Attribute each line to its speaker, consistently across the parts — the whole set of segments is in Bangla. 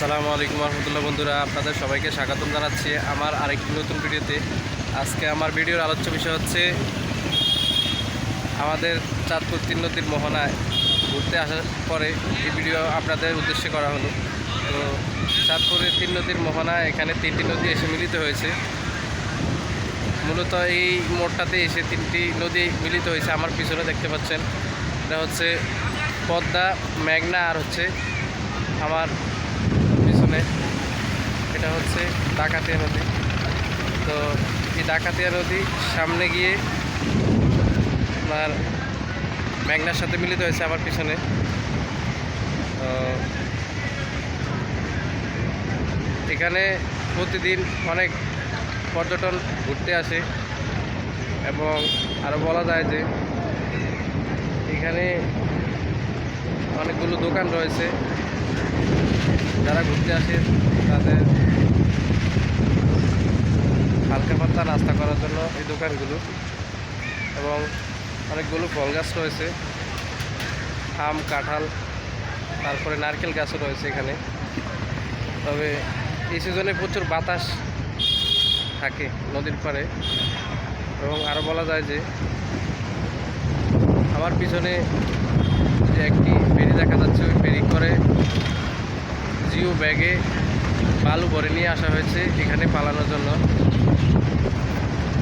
Speaker 1: আসসালামু আলাইকুম রহমতুল্লাহ বন্ধুরা, আপনাদের সবাইকে স্বাগতম জানাচ্ছি আমার আরেকটি নতুন ভিডিওতে। আজকে আমার ভিডিওর আলোচ্য বিষয় হচ্ছে, আমাদের চাঁদপুর তিন নদীর মোহনায় ঘুরতে আসার পরে এই ভিডিও আপনাদের উদ্দেশ্যে করা হলো। তো চাঁদপুরের তিন নদীর মোহনায় এখানে তিনটি নদী এসে মিলিত হয়েছে। মূলত এই মোড়টাতে এসে তিনটি নদী মিলিত হয়েছে, আমার পিছনে দেখতে পাচ্ছেন। এটা হচ্ছে পদ্মা, মেঘনা আর হচ্ছে আমার পিছনে এটা হচ্ছে ডাকাতিয়া নদী। তো এই ডাকাতিয়া নদী সামনে গিয়ে আপনার মেঘনার সাথে মিলিত হয়েছে আমার পিছনে। তো এখানে প্রতিদিন অনেক পর্যটন ঘুরতে আসে এবং আরও বলা যায় যে এখানে অনেকগুলো দোকান রয়েছে। যারা ঘুরতে আসে, তাদের হালকা পাতলা নাস্তা করার জন্য এই দোকানগুলো এবং অনেকগুলো ফল গাছ রয়েছে, আম, কাঁঠাল, তারপরে নারকেল গাছও রয়েছে এখানে। তবে এই সিজনে প্রচুর বাতাস থাকে নদীর পাড়ে এবং আরও বলা যায় যে আমার পিছনে যে একটি ফেরি দেখা যাচ্ছে, ওই ফেরি করে জিও ব্যাগে বালু ভরে নিয়ে আসা হয়েছে এখানে পালানোর জন্য।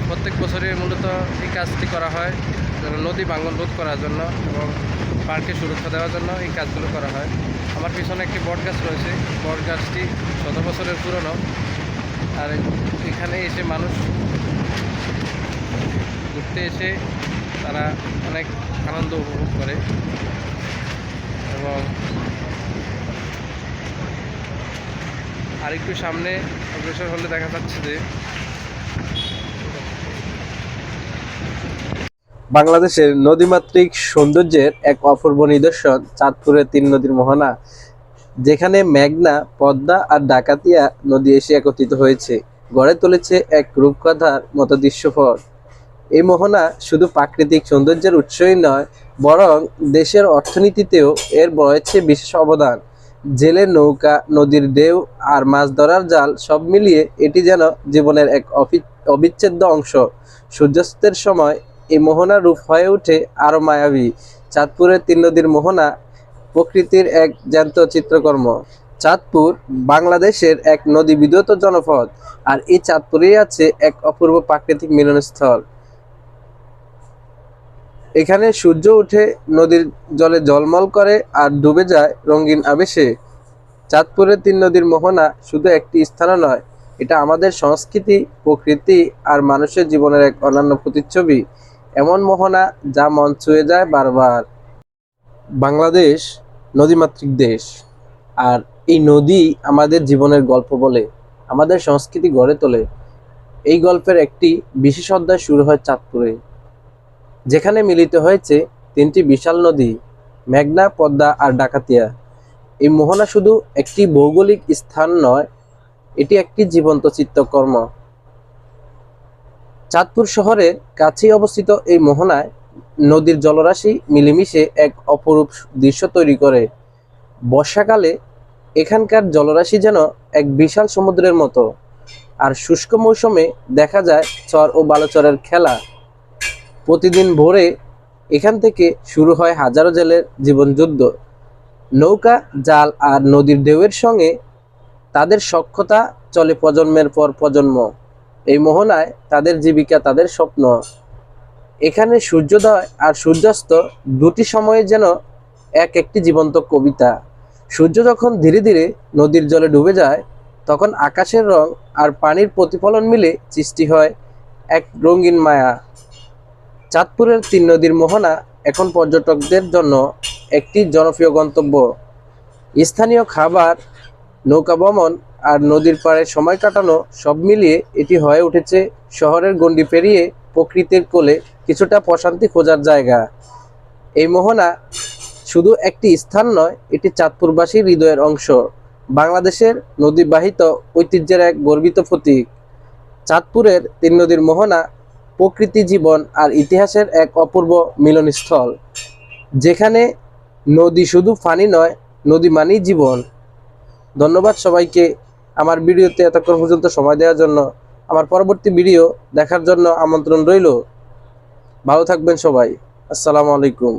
Speaker 1: প্রত্যেক বছরে মূলত এই কাজটি করা হয় নদী ভাঙন রোধ করার জন্য এবং পার্কে সুরক্ষা দেওয়ার জন্য এই কাজগুলো করা হয়। আমার পিছনে একটি বট গাছ রয়েছে, বট গাছটি শত বছরের পুরনো। আর এখানে এসে মানুষ ঘুরতে এসে তারা অনেক আনন্দ উপভোগ করে। এবং আরেকটু সামনে অগ্রসর হলে দেখা যাচ্ছে যে
Speaker 2: বাংলাদেশের নদীমাতৃক সৌন্দর্যের এক অপূর্ব নিদর্শন চাঁদপুরের তিন নদীর মোহনা, যেখানে মেঘনা, পদ্মা আর ডাকাতিয়া নদী এসে একত্রিত হয়েছে। গড়ে তুলেছে এক রূপকথার মতো দৃশ্যপট। এই মোহনা শুধু প্রাকৃতিক সৌন্দর্যের উৎসই নয়, বরং দেশের অর্থনীতিতেও এর রয়েছে বিশেষ অবদান। জেলের নৌকা, নদীর ঢেউ আর মাছ ধরার জাল সব মিলিয়ে এটি যেন জীবনের এক অবিচ্ছেদ্য অংশ। সূর্যাস্তের সময় এই মোহনা রূপ হয়ে ওঠে আরও মায়াবী। চাঁদপুরের তিন নদীর মোহনা, প্রকৃতির এক জ্যান্ত চিত্রকর্ম। চাঁদপুর বাংলাদেশের এক নদী বিদ্যুৎ জনপদ, আর এই চাঁদপুরেই আছে এক অপূর্ব প্রাকৃতিক মিলনস্থল। এখানে সূর্য উঠে নদীর জলে জলমল করে আর ডুবে যায় রঙিন আবেশে। চাঁদপুরের তিন নদীর মোহনা শুধু একটি স্থান নয়, এটা আমাদের সংস্কৃতি, প্রকৃতি আর মানুষের জীবনের এক অনন্য প্রতিচ্ছবি। এমন মোহনা যা মন ছুঁয়ে যায় বারবার। বাংলাদেশ নদীমাতৃক দেশ। আর এই নদী আমাদের জীবনের গল্প বলে, আমাদের সংস্কৃতি গড়ে তোলে। এই গল্পের একটি বিশেষ অধ্যায় শুরু হয় চাঁদপুরে। যেখানে মিলিত হয়েছে তিনটি বিশাল নদী, মেঘনা, পদ্মা আর ডাকাতিয়া। এই মোহনা শুধু একটি ভৌগোলিক স্থান নয়, এটি একটি জীবন্ত চিত্তকর্ম। চাঁদপুর শহরের কাছেই অবস্থিত এই মোহনায় নদীর জলরাশি মিলেমিশে এক অপরূপ দৃশ্য তৈরি করে। বর্ষাকালে এখানকার জলরাশি যেন এক বিশাল সমুদ্রের মতো। আর শুষ্ক মৌসুমে দেখা যায় চর ও বালুচরের খেলা। প্রতিদিন ভোরে এখান থেকে শুরু হয় হাজারো জেলের জীবনযুদ্ধ। নৌকা, জাল আর নদীর ঢেউয়ের সঙ্গে তাদের সক্ষতা চলে প্রজন্মের পর প্রজন্ম। এই মোহনায় তাদের জীবিকা, তাদের স্বপ্ন। এখানে সূর্যোদয় আর সূর্যাস্ত দুটি সময়ে যেন এক একটি জীবন্ত কবিতা। সূর্য যখন ধীরে ধীরে নদীর জলে ডুবে যায়, তখন আকাশের রং আর পানির প্রতিফলন মিলে সৃষ্টি হয় এক রঙিন মায়া। চাঁদপুরের তিন নদীর মোহনা এখন পর্যটকদের জন্য একটি জনপ্রিয় গন্তব্য। স্থানীয় খাবার, নৌকা ভ্রমণ আর নদীর পাড়ে সময় কাটানো সব মিলিয়ে এটি হয়ে উঠেছে শহরের গণ্ডি পেরিয়ে প্রকৃতির কোলে কিছুটা প্রশান্তি খোঁজার জায়গা। এই মোহনা শুধু একটি স্থান নয়, এটি চাঁদপুরবাসীর হৃদয়ের অংশ। বাংলাদেশের নদীবাহিত ঐতিহ্যের এক গর্বিত প্রতীক। চাঁদপুরের তিন নদীর মোহনা প্রকৃতি জীবন আর ইতিহাসের এক অপূর্ব মিলনস্থল, যেখানে নদী শুধু ফানি নয়, নদী মানি জীবন। ধন্যবাদ সবাইকে আমার ভিডিওতে এতক্ষণ পর্যন্ত সময় দেওয়ার জন্য। আমার পরবর্তী ভিডিও দেখার জন্য আমন্ত্রণ রইল। ভালো থাকবেন সবাই। আসসালামু আলাইকুম।